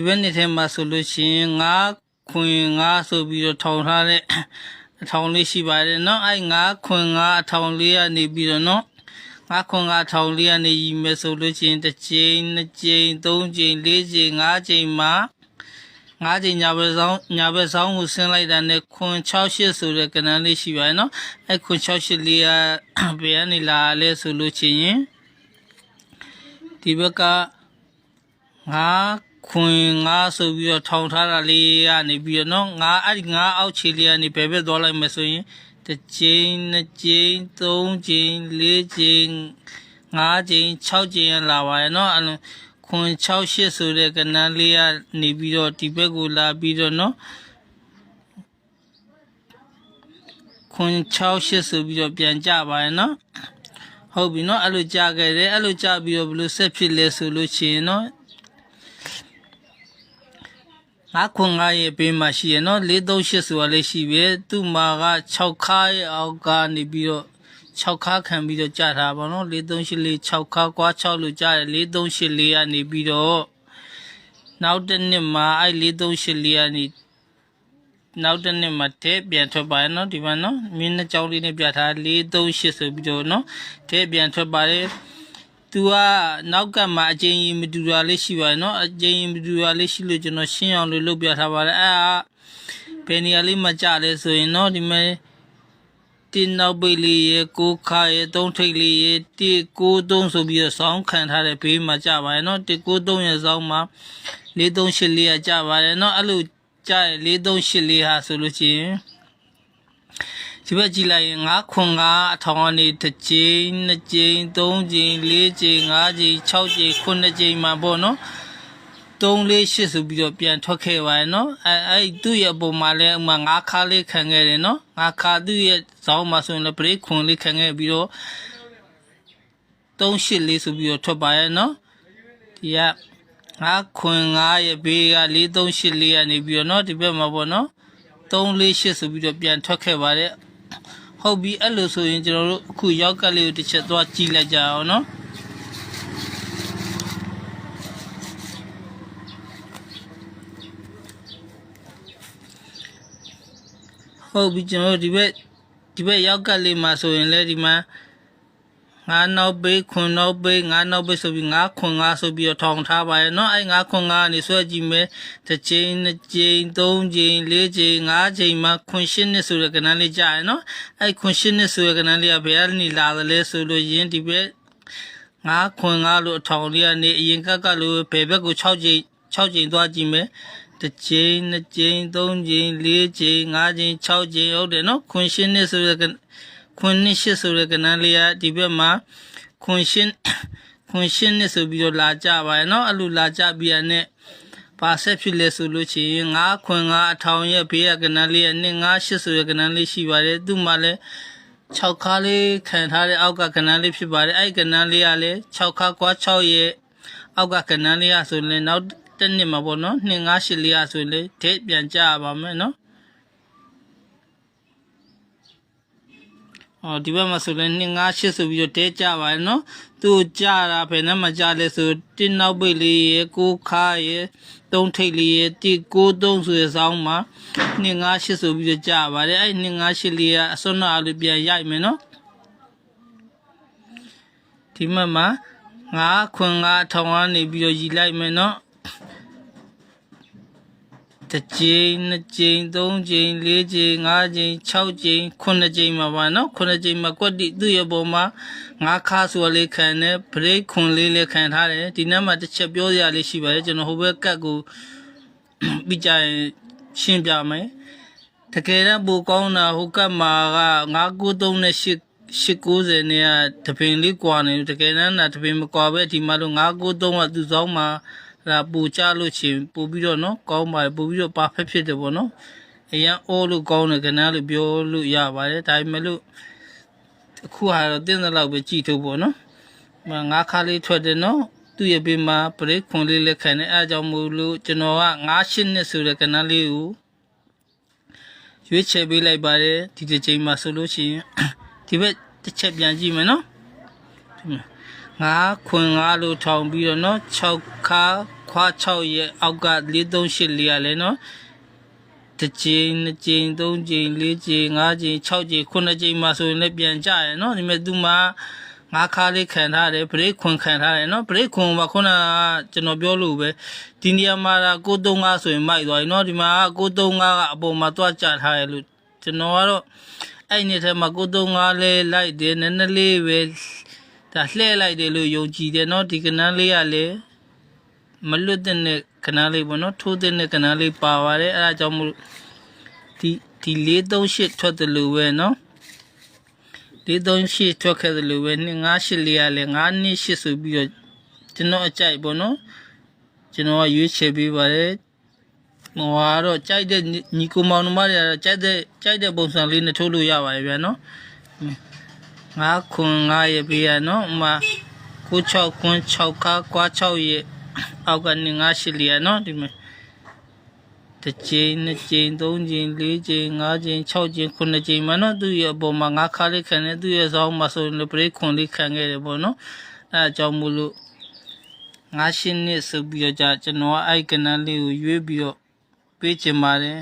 ဒီဘက်နေ့ထဲမှာဆိုလို့ရှိရင်ငါးခွင်ငါးဆိုပြီးတော့ထောင်ထားတဲ့ အထောင်လေးရှိပါတယ်เนาะအဲ့ငါးခွင်ငါးအထောင်လေးကနေပြီးတော့เนาะငါးခွင်ငါးအထောင်လေးကနေယူမယ်ဆိုလို့ရှိရင်တစ်ချိန်နှစ်ချိန်သုံးချိန်လေးချိန်ငါးချိန်မှာငါးချိန်ညာဘက်ဆောင်ညာဘက်ဆောင်ကိုဆင်းလိုက်တာနဲ့ခွင်68ဆိုတဲ့ကဏ္ဍလေးရှိပါတယ်เนาะအဲ့ခွင်68လေးက ဘယ်ကနေလာလဲဆိုလို့ရှိရင်ဒီဘက်ကငါး ခွင်ငါဆိုပြီးတော့ထောင်ထားတာလေးကနေပြီးတော့နော်ငါအဲ့ဒီငါအောက်ခြေလေးကနေဘယ်ဘက်သွားလိုက်မယ်ဆိုရင်တစ်ချိန်နှစ်ချိန်သုံးချိန်လေးချိန်ငါးချိန်6ချိန်လာပါရဲ့နော်အဲ့လိုခွန်6 8ဆိုတဲ့ကဏ္ဍလေးကနေပြီးတော့ဒီဘက်ကိုလာပြီးတော့နော်ခွန်6 8ဆိုပြီးတော့ပြန်ကြပါရဲ့နော်ဟုတ်ပြီနော်အဲ့လိုကြခဲ့တယ်အဲ့လိုကြပြီးတော့ဘယ်လိုဆက်ဖြစ်လဲဆိုလို့ရှိရင်နော် ငါခွန်ငါရဲ့ဘေးမှာရှိရနော်438ဆိုတာလေးရှိပြီသူ့မှာက6ခါရဲ့အောက်ကနေပြီးတော့6ခါခံပြီးတော့ကြာတာပေါ့နော်4384 6ခါကွာ6လို့ကြာတယ်4384ကနေပြီးတော့နောက်တစ်နှစ်မှာအဲ့4384ကနေနောက်တစ်နှစ်မှာတဲ့ပြန်ထွက်ပါရနော်ဒီမှာနော်မင်းနှစ်ကြောင်းလေးနဲ့ပြထား438ဆိုပြီးတော့နော်တဲ့ပြန်ထွက်ပါတယ် သူကနောက်ကမှအကျဉ်းကြီးမတူတာလေးရှိပါတယ်နော်အကျဉ်းကြီးမတူတာလေးရှိလို့ကျွန်တော်ရှင်းအောင်လို့လုပ်ပြထားပါတယ်အဲ့ဒါဘယ်နေရာလေးမှာကြာလဲဆိုရင်နော်ဒီမဲ့တင်းနောက်ပိတ်လေးရေကိုခါရေသုံးထိတ်လေးရေတိကိုသုံးဆိုပြီးတော့ဆောင်းခံထားတဲ့ဘေးမှာကြာပါတယ်နော်တိကိုသုံးရဲ့ဆောင်းမှာ438လေးကကြာပါတယ်နော်အဲ့လိုကြာရ438လေးဟာဆိုလို့ချင်း ဒီဘက်ကြည့်လိုက်ရင်9ခွန်9အထောင်ကနေတစ်ကြိမ်နှစ်ကြိမ်သုံးကြိမ်လေးကြိမ်၅ကြိမ်၆ကြိမ်ခုနှစ်ကြိမ်မှာပေါ့နော်3 4 8ဆိုပြီးတော့ပြန်ထွက်ခဲ့ပါရနော်အဲအဲ့သူ့ရဲ့ပုံမှာလဲဥမာ9ခါလေးခံခဲ့တယ်နော်9ခါသူ့ရဲ့ဇောင်းမှာဆိုရင်လည်း break ခွန်လေးခံခဲ့ပြီးတော့3 8လေးဆိုပြီးတော့ထွက်ပါရနော်ဒီက9ခွန်9ရဲ့ဘေးက4 3 8လေးကနေပြီးတော့နော်ဒီဘက်မှာပေါ့နော်3 4 8ဆိုပြီးတော့ပြန်ထွက်ခဲ့ပါတယ် ဟုတ်ပြီအဲ့လိုဆိုရင်ကျွန်တော်တို့အခုရောက်ကက်လေးကိုတစ်ချက်သွားကြည့်လိုက်ကြအောင်နော်ဟုတ်ပြီကျွန်တော်တို့ဒီဘက်ဒီဘက်ရောက်ကက်လေးမှာဆိုရင်လည်းဒီမှာ ငါးနောက်ဘေးခွန်နောက်ဘေးငါးနောက်ဘေးဆိုပြီးငါးခွန်ငါးဆိုပြီးတော့ထောင်ထားပါရဲ့เนาะအဲ့ငါးခွန်ငါးကနေဆွဲကြည့်မယ်တစ်ချိန်နှစ်ချိန်သုံးချိန်လေးချိန်ငါးချိန်မှခွန်ရှင်းနှစ်ဆိုတဲ့ကဏ္ဍလေးကြာရဲ့เนาะအဲ့ခွန်ရှင်းနှစ်ဆိုတဲ့ကဏ္ဍလေးကဘယ်ကနေလာသလဲဆိုလို့ရင်းဒီဘက်ငါးခွန်ငါးလို့အထောင်လေးကနေအရင်ကက်ကလို့ဘယ်ဘက်ကို6ချိန်6ချိန်သွားကြည့်မယ်တစ်ချိန်နှစ်ချိန်သုံးချိန်လေးချိန်ငါးချိန်6ချိန်ဟုတ်တယ်เนาะခွန်ရှင်းနှစ်ဆိုတဲ့ကဏ္ဍ ခွန်နှစ်ရှစ်ဆိုတဲ့ကဏ္ဍလေးကဒီဘက်မှာခွန်ရှင်းခွန်ရှင်းနှစ်ဆိုပြီးတော့လာကြပါရဲ့เนาะအဲ့လိုလာကြပြီးရတဲ့ဘာဆက်ဖြစ်လဲဆိုလို့ရှိရင်9ခွန်9အထောင်ရဲ့ဘေးကကဏ္ဍလေးကနှစ်9ရှစ်ဆိုတဲ့ကဏ္ဍလေးရှိပါတယ်သူ့မှာလည်း6ခါလေးခံထားတဲ့အောက်ကကဏ္ဍလေးဖြစ်ပါတယ်အဲ့ဒီကဏ္ဍလေးကလည်း6ခါကွာ6ရဲ့အောက်ကကဏ္ဍလေးကဆိုရင်နောက်တစ်နှစ်မှာပေါ့နော်2 9 8လေးကဆိုရင်လေဒိတ်ပြန်ကြရပါမယ်နော် အော်ဒီဘက်မှာဆိုလည်း2 5 8ဆိုပြီးတော့တဲကြပါရဲ့နော်သူကြတာဘယ်နဲ့မှကြလဲဆိုတင်းနောက်ပိတ်လေးရေကိုခါရေသုံးထိတ်လေးရေတိကိုသုံးဆိုရဆောင်မှာ2 5 8ဆိုပြီးတော့ကြပါတယ်အဲ့2 5 8လေးကအစွန်းနာလေးပြန်ရိုက်မယ်နော်ဒီမှာမှာ9ခွန်9ထောင်ကနေပြီးတော့ရည်လိုက်မယ်နော် တစ်ကြိမ်နှစ်ကြိမ်သုံးကြိမ်လေးကြိမ်ငါးကြိမ်၆ကြိမ်ခုနှစ်ကြိမ်မှာပါနော်ခုနှစ်ကြိမ်မှာကွက်တိသူ့ရဲ့ပုံမှာငါးခါဆိုလေးခံတယ်ဘရိတ်ခွန်လေးလည်းခံထားတယ်ဒီနေ့မှတစ်ချက်ပြောစရာလေးရှိပါတယ်ကျွန်တော်ဟိုဘက်ကတ်ကိုပြီးကြရင်ရှင်းပြမယ်တကယ်တော့ပိုကောင်းတာဟိုကတ်မှာက993နဲ့8 890နဲ့ကတပင်လေးကွာနေတကယ်တမ်းကတပင်မကွာပဲဒီမှာလို့993ကသူ့ဆောင်မှာ ဒါပူချလို့ချင်းပူပြီးတော့နော်ကောင်းပါတယ်ပူပြီးတော့ပါဖက်ဖြစ်တယ်ပေါ့နော်အရင်အိုးလို့ကောင်းတယ်ခဏလို့ပြောလို့ရပါတယ်ဒါပေမဲ့လို့အခုဟာတော့တင်းတဲ့လောက်ပဲကြည်ထုတ်ပေါ့နော်မငါးခါလေးထွက်တယ်နော်သူ့ရဲ့ဘေးမှာပရိခွန်လေးလက်ခံတယ်အဲအကြောင်းမို့လို့ကျွန်တော်က9ရှင်းနှစ်ဆိုတဲ့ကဏ္ဍလေးကိုရွေးချယ်ပေးလိုက်ပါတယ်ဒီတစ်ချိန်မှာဆိုလို့ရှိရင်ဒီဘက်တစ်ချက်ပြန်ကြည့်မယ်နော်ဒီမှာ ငါးခွင်ငါလို့ထောင်ပြီးတော့เนาะ6ခါ ခွာ6ရဲ့အောက်က438လေးရလဲနော်တစ်ကြိမ်နှစ်ကြိမ်သုံးကြိမ်လေးကြိမ်ငါးကြိမ်6ကြိမ်9ကြိမ်မှဆိုရင်လည်းပြန်ကြရနော်ဒီမဲ့သူမှငါးခါလေးခံထားတယ်ဘရိတ်ခွန်ခံထားတယ်နော်ဘရိတ်ခွန်ကခုနကကျွန်တော်ပြောလို့ပဲဒီနေရာမှာ935ဆိုရင်မိုက်သွားပြီနော်ဒီမှာ935ကအပေါ်မှာတွားကြထားရလို့ကျွန်တော်ကတော့ အဲ့ဒီထဲမှာ935လဲလိုက်တယ်နည်းနည်းလေးပဲ ဒါလှည့်လိုက်တယ်လို့ယုံကြည်တယ်เนาะဒီကနန်းလေးကလည်းမလွတ်တဲ့နဲ့ကနန်းလေးပေါ့เนาะထိုးတဲ့နဲ့ကနန်းလေးပါပါတယ်အဲ့ဒါကြောင့်မို့ဒီဒီ438ထွက်တယ်လို့ပဲเนาะ438ထွက်ခဲ့တယ်လို့ပဲ258လေးကလည်း928ဆိုပြီးတော့ကျွန်တော်အကြိုက်ပေါ့เนาะကျွန်တော်ကရွေးချယ်ပေးပါတယ်ဟိုကတော့ကြိုက်တဲ့ညီကိုမောင်နှမတွေကတော့ကြိုက်တဲ့ကြိုက်တဲ့ပုံစံလေးနဲ့ထိုးလို့ရပါတယ်ဗျာနော် ငါခွန်ငါရဲ့ပေးရနော်ဥမာ96ခွန်6ခါကွာ6ရဲ့အောက်ကနေငါရှိလျာနော်ဒီမှာတစ်ကြိမ်နှစ်ကြိမ်သုံးကြိမ်လေးကြိမ်ငါးကြိမ်6ကြိမ်9ကြိမ်မှနော်သူ့ရဲ့အပေါ်မှာငါခါလေးခံနေသူ့ရဲ့ဆောင်းမှာဆိုရင်ပရိခွန်လေးခံခဲ့တယ်ပေါ့နော်အဲအကြောင်းမို့လို့ငါရှင်းနှစ်ဆိုပြီးတော့じゃကျွန်တော်ကအဲ့ကနန်းလေးကိုရွေးပြီးတော့ပေးချင်ပါတယ်